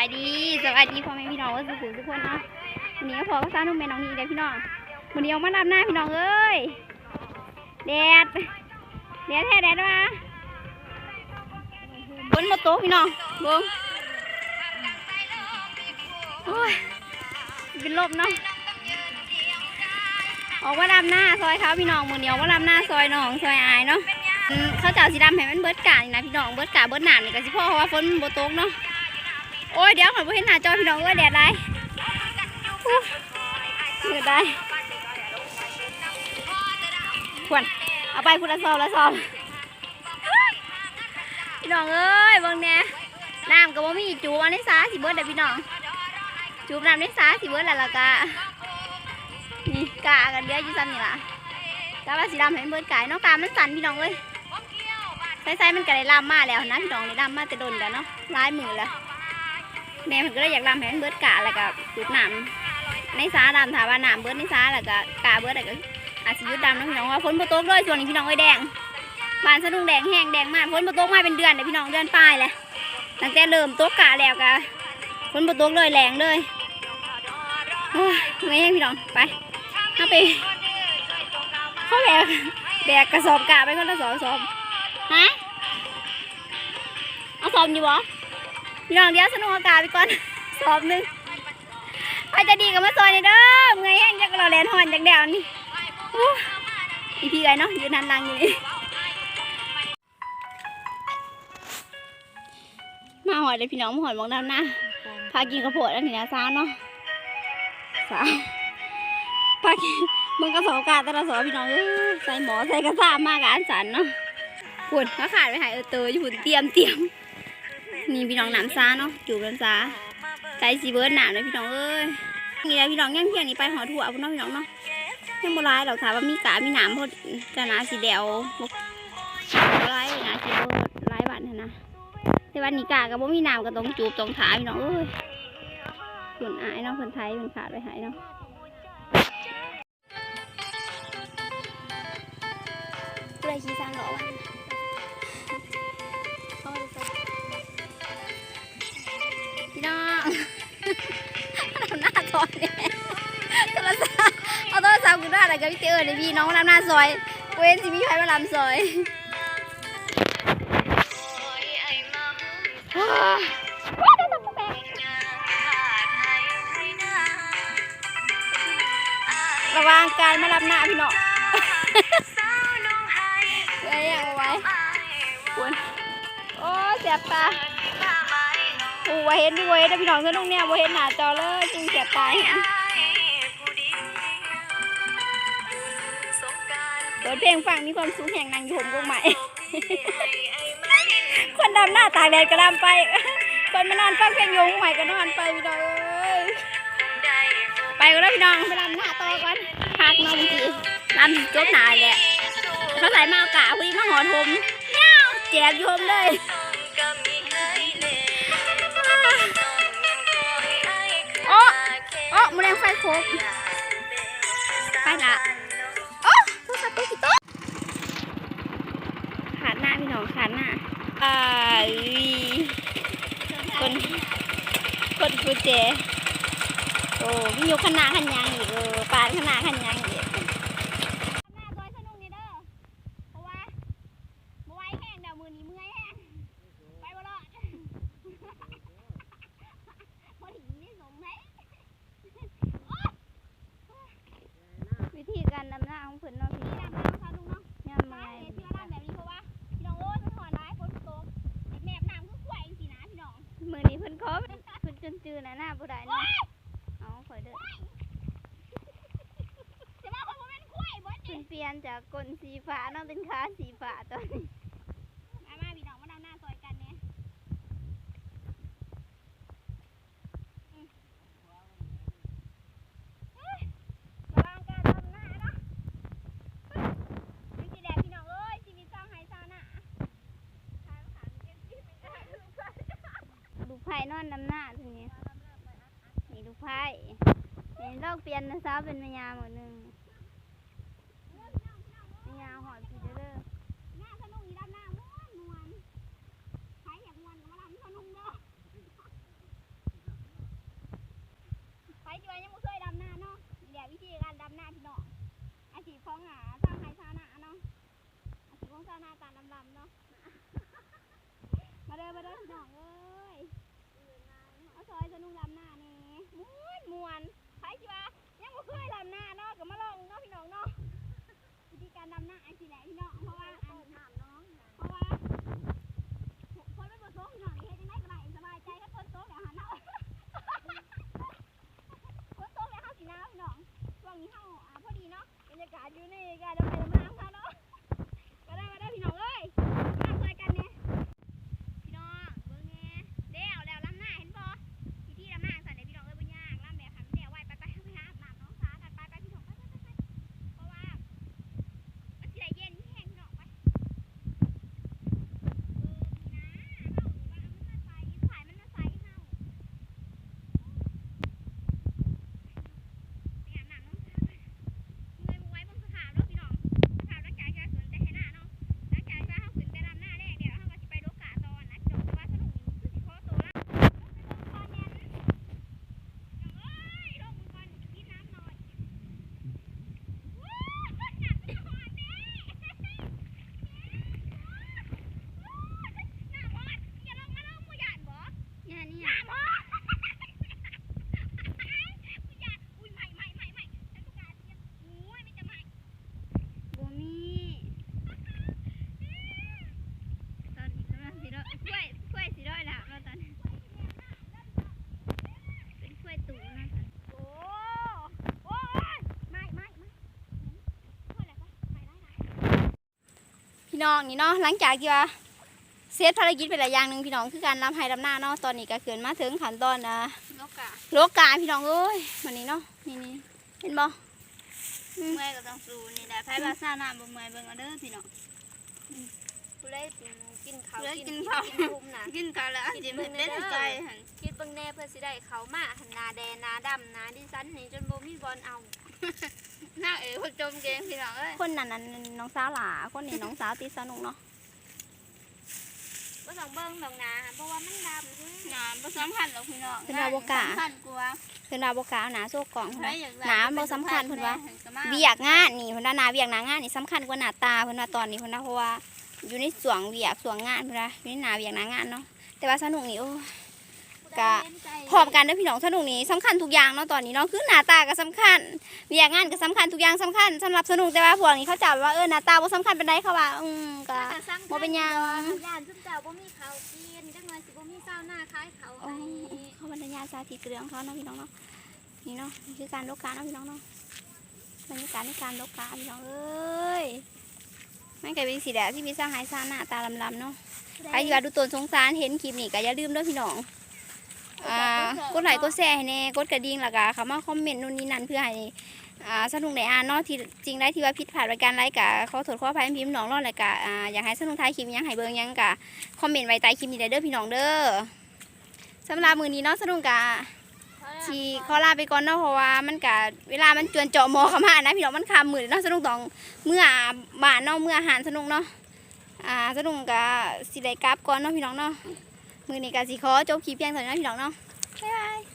ายดีสวัสดีพ่อแม่พี่น้องว่าสุขุมทุกคนเนาะวันนี้ก็พอก็สร้างนุ่มแม่น้องนี่เลยพี่น้องวันนี้เอามาดำหน้าพี่น้องเอ้ยแดดแดดแท้แดดมาบนมาโตพี่น้องบงโอ้ยเป็นลมเนาะออกมาดำหน้าซอยเขาพี่น้องมือเหนียวมาดำหน้าซอยน้องซอยอายเนาะเขาเจ้าสีดำให้มันเบิดกานี่นะพี่น้องเบิดกาเบิดหนามนี่ก็สิพ่อเพราะว่าฝนมันบ่ตกเนาะ โอ้ยเดี๋ยวขอไปเห็นหน้าจอพี่น้องเอ้ยแดดได้อู้เหนื่อยได้ควรเอาไปคุณละซองละซองพี่น้องเอ้ยบิ่งแน่น้ำก็บ่มีจูบอันนี้สาสิเบิดเด้อพี่น้องจูบน้ำนี้สาสิเบิดแล้วล่ะกะนี่กะกันเดืออยู่ซ้ำนี่ล่ะกะว่าสีดำให้มันเบิดกายเนาะกามันสั่นพี่น้องเอ้ยใส่ๆมันก็ได้ลามมาแล้วนะพี่น้องได้ลามมาแต่โดนแล้วเนาะลายมือแล้ว แม่เพิ่นก็เลยอยากรำให้มันเบิดกะแล้วก็จุดน้ำในสาดำถามว่าน้ำเบิดในสาแล้วก็กะเบิดแล้วก็อาจสิหยุดดำนาะพี่น้องว่าฝนบ่ตกเลยส่วนนี้พี่น้องเอ้แดงบานสะดุ้งแดงแห้งแดงมากฝนบ่ตกมาเป็นเดือนเลยพี่น้องเดือนปลายเลยตั้งแต่เริ่มตกกะแล้วก็ฝนบ่ตกเลยแรงเลยโอ้ยเมื่อยแห้งพี่น้องไปเอาไปเข้าแบกแบกกระสอบกะไปคนละสองสอบฮะเอาสอบอยู่บ่ พี่น้องเดี๋ยวสนุกอากาศไปก่อน สอบหนึ่งไปจะดีกับมาซอยนี่เด้อเงยแห้งจักเราแลนหอนจากแดวนี่อีพี่ไก่เนาะยืนหันลังอยู่นี่มาหอยเลยพี่น้องมาหอยมองด้านหน้าพากินกระโพดอันนี้นะสาวเนาะสาวพากินมึงกระสอบกาแต่ละสอบพี่น้องเอ้ยใส่หมอใส่กระซ่ามากอันสันเนาะปุ่นเขาขาดไปหายเออเตยอยู่ปุ่นเตรียมเตรียม นี่พี่น้องน้ำซาเนาะจูบน้ำซาใจสีเบิร์ดหนาเลยพี่น้องเอ้ยนี่แหละพี่น้องย่างเพียงนี้ไปหอถั่วพี่น้องพี่น้องเนาะยังโบราณหรอกถามว่ามีกามีหนามพอจะนาสีแดวบกร้ายนาสีโบร้ายบาทนะนะแต่วันนี้กากับบ่มีหนามก็ต้องจูบต้องถาพี่น้องเอ้ยคนอายเนาะคนไทยคนขาดไปหายเนาะผู้ใดชี้สร้างเหรอวะ ทำหน้าซอยเนี่ยโทรศัพท์เอาโทรศัพท์กูได้อะไรกับพี่เตอร์เลยพี่น้องทำหน้าซอยเว้นสิพี่ไพ่มาลำซอยระวังการมารับหน้าพี่น้องเอ้ยยังเอาไว้คุณโอ้เสียบตาโอ้วเห็นด้วยนนะพี่น้องเพื่อนน้องเนี่ยวเห็นหน้าจอเลย ยตายเปิดเพลงฟังมีความสุขแห่งนางอยู่ผมกงใหม่ คนดำหน้าตากแดดก็ดำไป คนมานอนฟังเพลงโยงใหม่ก็นอนไปพี่น้องเอ้ยไปก็แล้วพี่น้องไปดำหน้าต่อก่อนพักน้องจีดำจบหนาแหละเขาใส่มาเอากะพอดีมาหอทมเงี้ยวแจกโยมเลย มแรงไฟครบไปละโอ้โทรศัพท์ตัวกี่โต๊ะขาดหน้าพี่น้องขาดหน้าอ่าคนคนกูเจโอ้มีอยู่ขนาดขันยังอีกเออปานขนาดขันยังอีกหน้าตัวสนุกเนี่ยเด้อเพราะว่าบ่ไหวแห้งเดี๋ยวมือนี้เมื่อยแห้งไปบ่รอด พอดีนี่สมไหม วิธีการดำหน้าของเพิ่นเนาะพี่ดำน้ำค่ะลุงเนาะยามมาที่ว่าดำแบบนี้เพราะว่าพี่น้องโอ้ยมันหอนร้ายฝนตกแมบน้ำคือข่อยสินะพี่น้องมือนี้เพิ่นขอเพิ่นจนจือนะหน้าบ่ได้เนาะเอาข่อยเด้อจะมาคนบ่แม่นข่อยบ่เพิ่นเปลี่ยนจากก้นสีฟ้าเนาะเป็นขาสีฟ้าตอนนี้มามาพี่น้องมาดำหน้าซอยกันเนี่ยระวังการทำหน้านะนี่สีแดงพี่น้องเอ้ยชีวิตสร้างไห้สร้างหน้าดูไพ่นอนนำหน้าทีนี้นี่ดู ไผ่โลกเปลี่ยนนะซ้าเป็นแม่ยาหมดหนึ่งแม่ยาหอดผีเด้าสนุกอีใช้อยากม้วนมาทำสนุกเด้อไจีวัยังไม่เคยดำหน้านาะเดี๋ยววิธีการดำหน้าพี่น้ออาชีพของอะสร้างไฮชาวนาเนาะอาชีพของชาวนาตาดำๆเนาะมาเด้อมาเด้อพี่น้องเอ้ยเอาซอยสนุงดำหน้า มวนมวนใครจีวะยังไม่เคยลำหน้าเนาะก็มาลองเนาะพี่น้องเนาะวิธีการลำหน้าอันสิแหละพี่น้องเพราะว่าอัน ถามน้อง เพราะว่าคนไม่บ่โต๊ะพี่น้องนี่เฮ็ดจังได๋ก็ได้สบายใจก็คนโต๊ะแล้วหันเนาะ คนโต๊ะแล้วเฮาสิหนาวพี่น้องช่วงนี้เฮาอ่าพอดีเนาะบรรยากาศอยู่ในการดำน้ำค่ะเนาะมาได้มาได้พี่น้องเอ้ยมาช่วยกันเนี่ย พี่น้องเบิ่งแหน่เดี๋ยวแล้วลำหน้าเห็นบ่พี่ที่ลำหน้าสั่นได้พี่น้องเอ้ยบ่ยากลำแบบหันเดี๋ยวไว้ไปไปไปหาอาบน้ำน้องสากันไปไปพี่น้องไปไปไปไปเพราะว่ามันสิได้เย็นแห้งพี่น้องไปเออนี่นะเฮาว่ามันมาใส่สายมันมาใส่เฮาไปอาบน้ำน้องสาไปเมื่อยบ่ไหว้เบิ่งสภาพเด้อพี่น้องสภาพร่างกายจะสนใจให้หน้าเนาะ หลังจากที่เขาขึ้นไปรำหน้าแรกเดี๋ยวเขาก็จะไปโลกาตอนนะจบว่าสนุกนี่คือสิขอตัวละตอนนี้เอ้ยลงมือก่อนกินน้ำหน่อยว้าวหนักไม่หอดเด้หน้าหอดอย่าลงมาลงมือหยาดบ่หยาดนี่หน้าหอดมือหยาดอุ้ยใหม่ใหม่ใหม่ใหม่ฉันต้องการเสียงอุ้ยมีแต่ใหม่บ่มี ตอนนี้กำลังสีร้อยกล้วยกล้วยสีร้อยแล้วเนาะตอนนี้เป็นกล้วยตู่เนาะตอนโอ้โอ้ยไม่ไม่ไม่กล้วยอะไรวะไปได้ไหน พี่น้องนี่เนาะหลังจากที่ว่าเซตภารกิจไปหลายอย่างหนึ่งพี่น้องคือการรำไห้รำหน้าเนาะตอนนี้ก็เกินมาถึงขั้นตอนนะนกกะโลกาพี่น้องเอ้ยวันนี้เนาะนี่นี่เห็นบ่เมื่อยก็ต้องสู้นี่แหละไพ่ภาษาหน้าบ่เมื่อยเบิ่งเอาเด้อพี่น้องผู้ใดกินข้าวเลยกิกินนข้าข้าววกินคุ้มน่ะกินข้าวแล้วกินมื้อเด้อใจหั่นคิดเบิ่งแน่เพื่อสิได้เขามาหันหน้าแดงหน้าดำหน้าดิฉันนี่จนบ่มีบอลเอา หน้าเอ๋พวกจมเกงพี่น้องเอ้ยคนนั้นนั้นน้องสาวหลาคนนี้น้องสาวติดสนุกเนาะบ่ต้องเบิ่งดอกหนาเพราะว่ามันดำซื่อหนาบ่สำคัญหรอกพี่น้องหน้าสำคัญกว่าเพิ่นว่าบ่กล้าเอาหนาโซกกล่องเพิ่นใครว่าอยากหนาบ่สำคัญเพิ่นว่าก็มาเวียกงานนี่เพิ่นว่าหนาเวียกหนางานนี่สำคัญกว่าหน้าตาเพิ่นว่าตอนนี้เพิ่นว่าเพราะว่าอยู่ในสวงเวียกสวงงานเพิ่นว่าอยู่ในหน้าเวียกหนางานเนาะแต่ว่าสนุกนี่โอ้ กะพร้อมกันเด้อพี่น้องสนุกนี่สำคัญทุกอย่างเนาะตอนนี้เนาะคือหน้าตาก็สำคัญเวียกงานก็สำคัญทุกอย่างสำคัญสำหรับสนุกแต่ว่าพวกนี้เขาจับว่าเออหน้าตาบ่สำคัญปานใดเขาว่าอืมก็บ่เป็นหยังย่านซุมเจ้าบ่มีข้าวกินจังหน่อยสิบ่มีเจ้าหน้าขายข้าวโอ้ให้เขาบรรยายสาธิตเรื่องเขาเนาะพี่น้องเนาะนี่เนาะนี่คือการลกกาเนาะพี่น้องเนาะบรรยากาศในการลกกาพี่น้องเอ้ยไม่เคยเป็นสีแดงที่มีสร้างหายสร้างหน้าตาลำๆเนาะใครอยากดูตัวสงสารเห็นคลิปนี้ก็อย่าลืมเด้วยพี่น้อง อ่ากดไลค์กดแชร์ให้แน่กดกระดิ่งแล้วก็เข้ามาคอมเมนต์นู่นนี่นั่นเพื่อให้อ่าสนุกในอ่านเนาะที่จริงได้ที่ว่าผิดพลาดประการไรกะขอโทษขออภัยพี่น้องเนาะแล้วก็อ่าอยากให้สนุกท้ายคลิปยังให้เบิ่งยังกะคอมเมนต์ไว้ใต้คลิปนี้ได้เด้อพี่น้องเด้อสำหรับมือนี้เนาะสนุกกะชีขอลาไปก่อนเนาะเพราะว่ามันกะเวลามันจวนเจาะหมอเข้ามานะพี่น้องมันคำมือเนาะสนุกต้องเมื่อบ้านเนาะเมื่ออาหารสนุกเนาะอ่าสนุกกะสิได้กลับก่อนเนาะพี่น้องเนาะ มือนี้กาสิขอจบคลิปเพียงเท่านี้นะพี่น้องเนาะบ๊ายบาย